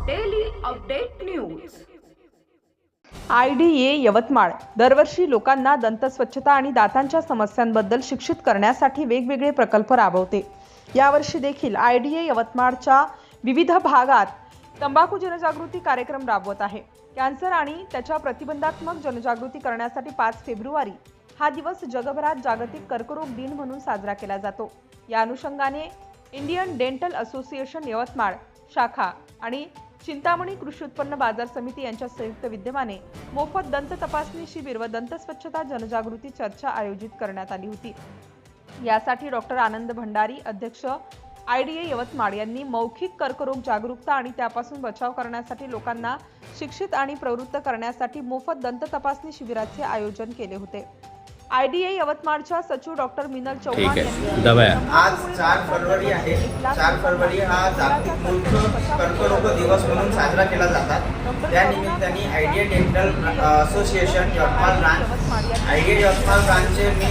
Update news I D A Yavatmal. दरवर्षी लोकांना दंतस्वच्छता आणि दातांच्या समस्यांबद्दल शिक्षित करण्यासाठी वेगवेगळे प्रकल्प राबवते. यावर्षी देखील आय डी ए यवतमाळच्या विविध भागात तंबाखू जनजागृती कार्यक्रम राबवत आहे. कॅन्सर आणि त्याच्या प्रतिबंधात्मक जनजागृती करण्यासाठी पाच फेब्रुवारी हा दिवस जगभरात जागतिक कर्करोग दिन म्हणून साजरा केला जातो. या अनुषंगाने इंडियन डेंटल असोसिएशन यवतमाळ शाखा आणि चिंतामणी कृषी उत्पन्न बाजार समिती यांच्या संयुक्त विद्यमाने मोफत दंत तपासणी शिबिर व दंत स्वच्छता जनजागृती चर्चा आयोजित करण्यात आली होती. यासाठी डॉक्टर आनंद भंडारी अध्यक्ष आय डी ए यवतमाळ यांनी मौखिक कर्करोग जागरूकता आणि त्यापासून बचाव करण्यासाठी लोकांना शिक्षित आणि प्रवृत्त करण्यासाठी मोफत दंत तपासणी शिबिराचे आयोजन केले होते. आय डी ए यवतमाळच्या सचिव डॉक्टर मिनल ठीक चौहान आज चार फरवरी आहे. चार फरवरी हा जागतिक कर्करोग दिवस म्हणून साजरा केला जातात. त्या निमित्ताने IDA dental association Yavatmal branch IDA Yavatmal ब्रांचचे मी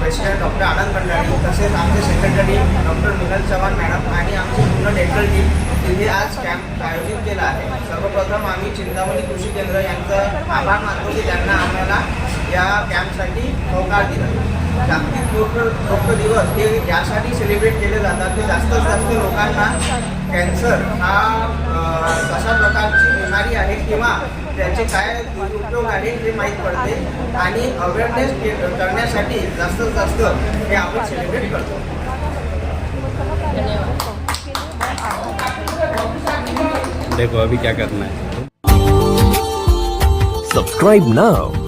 प्रेसिडेंट डॉक्टर आनंद भंडारी तसेच आमचे secretary doctor Minal Chavan madam आणि आमची पूर्ण डेंटल टीम तिथे आज कॅम्प आयोजित केला आहे. सर्वप्रथम आम्ही चिंतामणी कृषी केंद्र यांचं आभार मानतो की त्यांना आम्हाला या कॅम्पसाठी होकार दिला. जागतिक रोग रोग दिवस हे यासाठी सेलिब्रेट केले जातात की जास्तीत जास्त लोकांना कॅन्सर हा कशा प्रकारची बिमारी आहे किंवा त्याचे काय दुरुपयोग आहे हे माहीत पडते आणि अवेअरनेस करण्यासाठी जास्तीत जास्त हे आपण सेलिब्रेट करतो. देखो अभी क्या करना है? Subscribe now.